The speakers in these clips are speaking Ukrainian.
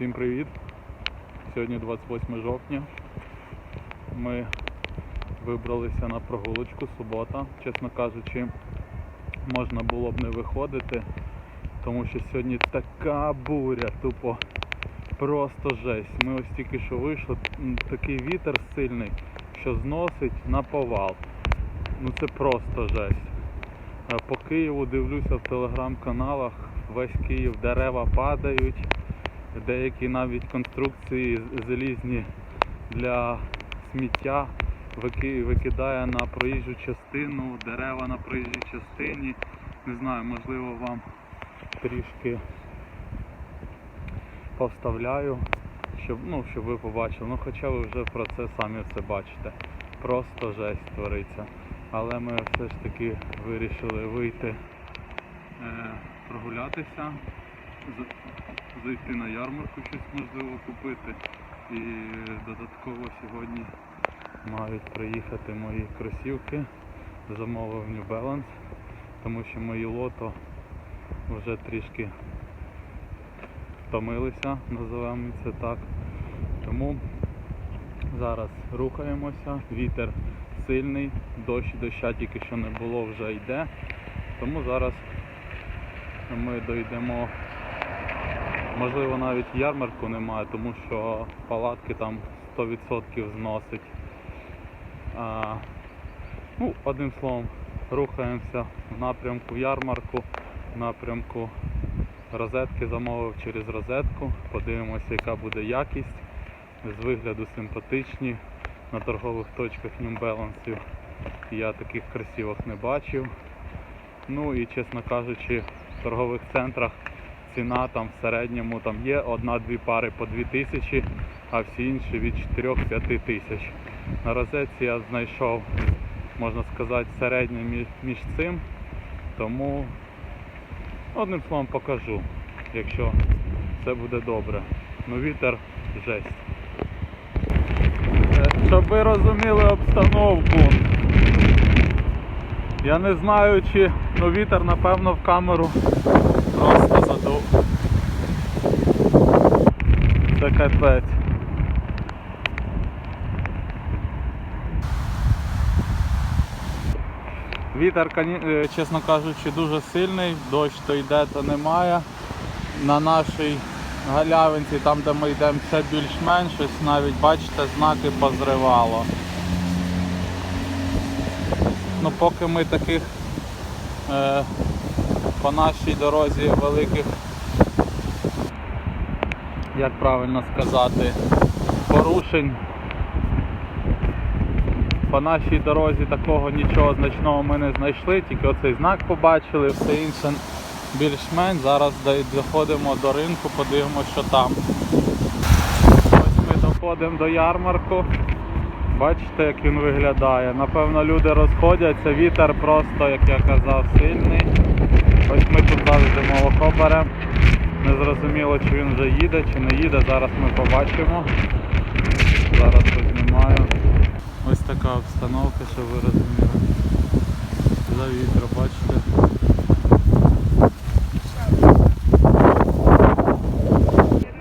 Всім привіт! Сьогодні 28 жовтня. Ми вибралися на прогулочку, субота. Чесно кажучи, можна було б не виходити, тому що сьогодні така буря, тупо просто жесть. Ми ось тільки що вийшли, такий вітер сильний, що зносить на повал. Ну це просто жесть. Е, По Києву дивлюся в телеграм-каналах, весь Київ дерева падають, деякі навіть конструкції залізні для сміття викидає на проїжджу частину, дерева на проїжджій частині. Не знаю, можливо вам трішки повставляю, щоб, ну, щоб ви побачили. Ну хоча ви вже про це самі все бачите. Просто жесть твориться. Але ми все ж таки вирішили вийти е, прогулятися, зайти на ярмарку, щось можливо купити. І додатково сьогодні мають приїхати мої кросівки. Замовив New Balance, тому що мої лото вже трішки втомилися, називаємо це так. Тому зараз рухаємося, вітер сильний, дощ доща тільки що не було, вже йде. Тому зараз ми дійдемо, можливо навіть ярмарку немає, тому що палатки там 100% зносить. А, ну, одним словом, рухаємося в напрямку ярмарку, в напрямку розетки замовив через розетку. Подивимося, яка буде якість. З вигляду симпатичні. На торгових точках Balance я таких красивих не бачив. Ну і чесно кажучи, в торгових центрах ціна там в середньому там є одна-дві пари по 2000, а всі інші від 4-5 тисяч. На розетці я знайшов, можна сказати, середнє між, між цим. Тому одним словом покажу, якщо все буде добре. Ну вітер жесть. Е, Щоб ви розуміли обстановку. Я не знаю, чи ну вітер напевно в камеру задув. Це капець. Вітер, е, чесно кажучи, дуже сильний, дощ то йде, то немає. На нашій галявинці, там де ми йдемо, все більш-менш, навіть бачите, знаки позривало. Ну поки ми таких е, по нашій дорозі великих, як правильно сказати, порушень. По нашій дорозі такого нічого значного ми не знайшли, тільки оцей знак побачили, все інше більш-менш. Зараз доходимо до ринку, подивимося, що там. Ось ми доходимо до ярмарку. Бачите, як він виглядає. Напевно, люди розходяться, вітер просто, як я казав, сильний. Ось ми тут завжди молоко. Не зрозуміло, чи він вже їде, чи не їде. Зараз ми побачимо. Зараз познімаю. Ось така обстановка, щоб ви розуміли. За вітер, бачите.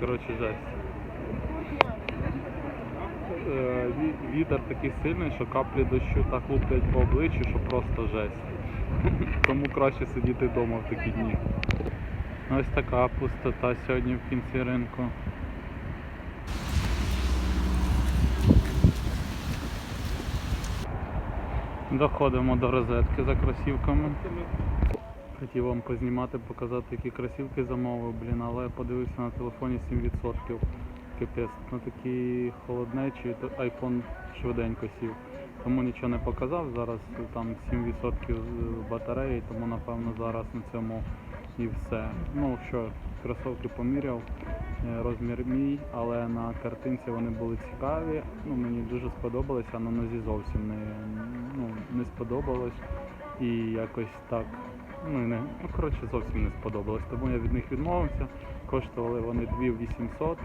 Коротше, жесть. Вітер такий сильний, що каплі дощу так луплять по обличчю, що просто жесть. Тому краще сидіти вдома в такі дні. Ось така пустота сьогодні в кінці ринку. Доходимо до розетки за кросівками. Хотів вам познімати, показати, які кросівки замовив, блін, але подивився на телефоні 7%. Капець, на такі холоднечі, то айфон швиденько сів. Тому нічого не показав. Зараз там 7% батареї, тому напевно зараз на цьому і все. Ну що, кросівки поміряв, е, розмір мій, але на картинці вони були цікаві. Ну, мені дуже сподобалися, а на нозі зовсім не, ну, не сподобалось. І якось так, ну, не, ну коротше, зовсім не сподобалось. Тому я від них відмовився. Коштували вони 2800.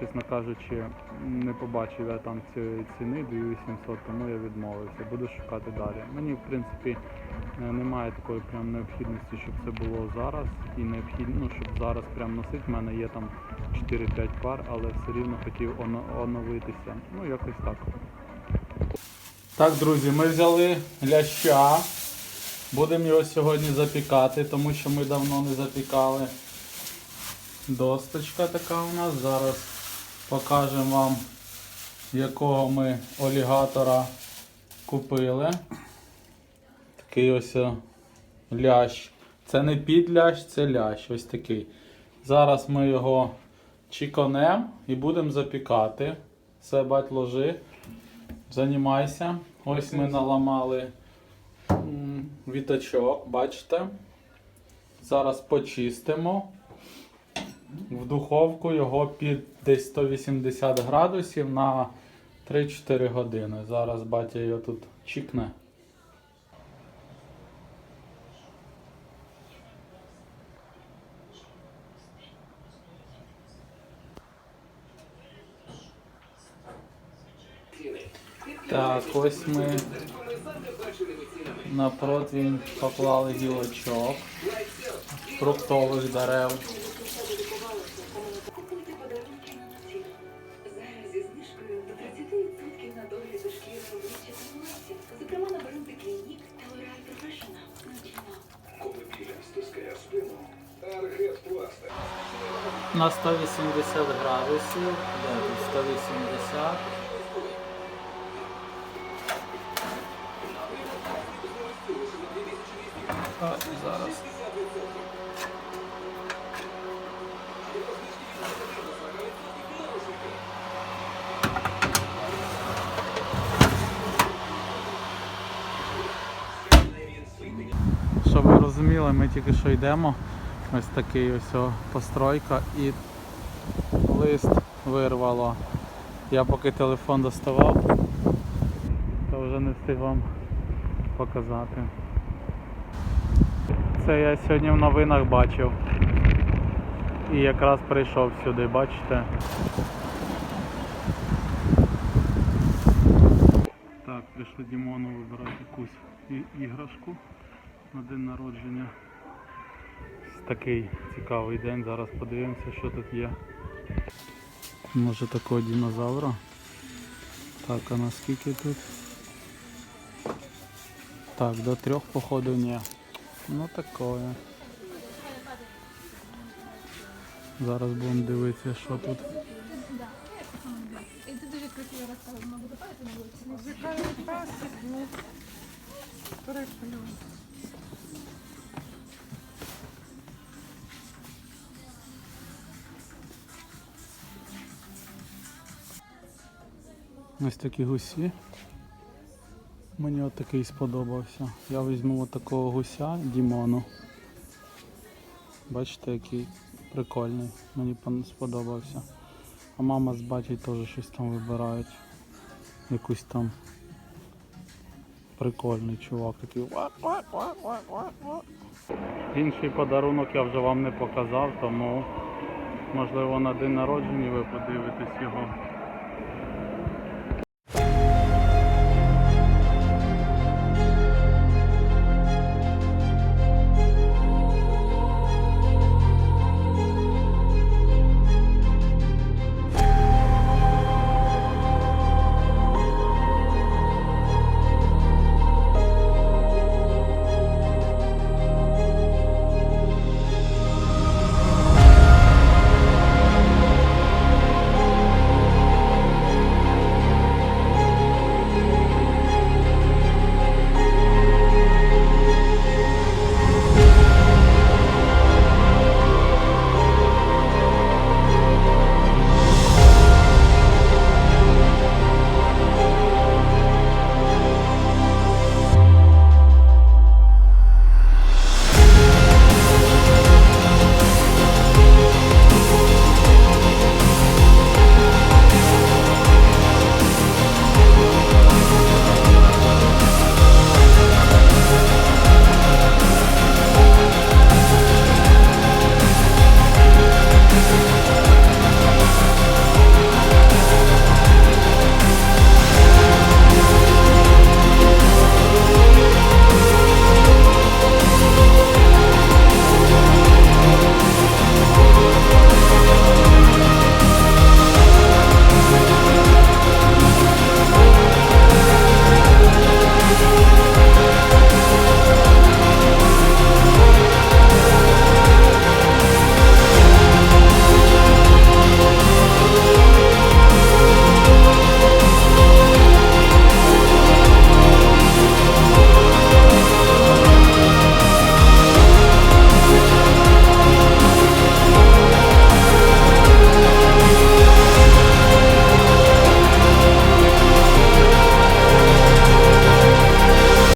Чесно кажучи, не побачив я там цієї ціни 2800, тому я відмовився. Буду шукати далі. Мені, в принципі, е, немає такої прям необхідності, щоб це було зараз. І необхідно, ну, щоб зараз прям носити. У мене є там 4-5 пар, але все рівно хотів оновитися. Ну, якось так. Так, друзі, ми взяли ляща. Будемо його сьогодні запікати, тому що ми давно не запікали. Досточка така у нас. Зараз покажемо вам, якого ми олігатора купили. Такий ось лящ. Це не підлящ, це лящ. Ось такий. Зараз ми його чіконем і будемо запікати. Все, бать, ложи. Займайся. Ось ми наламали вітачок, бачите? Зараз почистимо. В духовку його під десь 180 градусів на 3-4 години. Зараз батя його тут чікне. Так, ось ми на противень поклали гілочок фруктових дерев. На 180 градусів. Де тут 180. Так, зараз. Щоб ви розуміли, ми тільки що йдемо. Ось такий ось о постройка і лист вирвало. Я поки телефон доставав, то вже не встиг вам показати. Це я сьогодні в новинах бачив. І якраз прийшов сюди, бачите? Так, прийшли Дімону вибирати якусь іграшку на день народження. Такий цікавий день. Зараз подивимося, що тут є. Може такого динозавра. Так, а наскільки тут? Так, до трьох походу ні. Ну такое. Зараз будемо дивитися, що тут. Ти дуже красиво розказав, могу добавити на. Музикальний пасік, ну, Ось такі гусі. Мені от такий сподобався. Я візьму от такого гуся Дімону. Бачите, який прикольний. Мені сподобався. А мама з батьком теж щось там вибирають. Якусь там прикольний чувак. «Вак-вак-вак-вак-вак-вак». Інший подарунок я вже вам не показав, тому можливо на день народження ви подивитесь його.